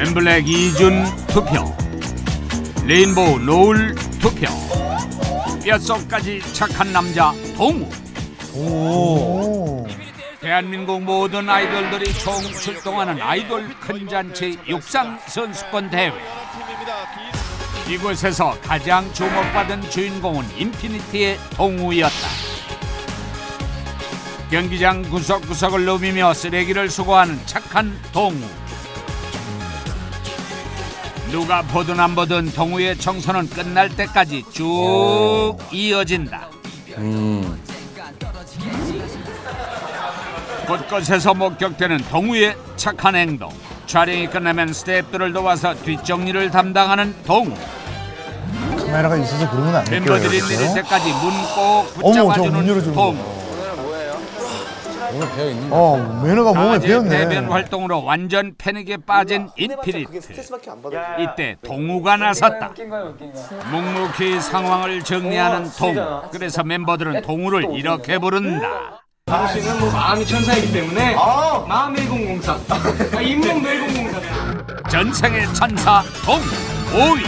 엠블랙 이준 투표 레인보우 노을 투표 뼛속까지 착한 남자 동우. 오. 대한민국 모든 아이돌들이 총 출동하는 아이돌 큰 잔치 육상 선수권 대회. 이곳에서 가장 주목받은 주인공은 인피니티의 동우였다. 경기장 구석구석을 누비며 쓰레기를 수거하는 착한 동우 누가 보든 안 보든 동우의 청소는 끝날 때까지 쭉 이어진다. 곳곳에서 목격되는 동우의 착한 행동. 촬영이 끝나면 스태프들을 도와서 뒷정리를 담당하는 동우. 카메라가 있어서 그런 건안 느껴요. 멤버들이? 내릴 때까지 문 꼭 어머, 저문 붙잡아주는 열어주는 동우 오늘 배어 있는 거. 어, 매너가 몸에 배었네. 대변 활동으로 완전 패닉에 빠진 인피니트 이때 동우가 나섰다. 묵묵히 상황을 정리하는 동우. 그래서 멤버들은 동우를 이렇게 부른다. 당신은 뭐 마음이 천사이기 때문에 마음의 1004 아, 인문도 1004 전생의 천사 동우. 5위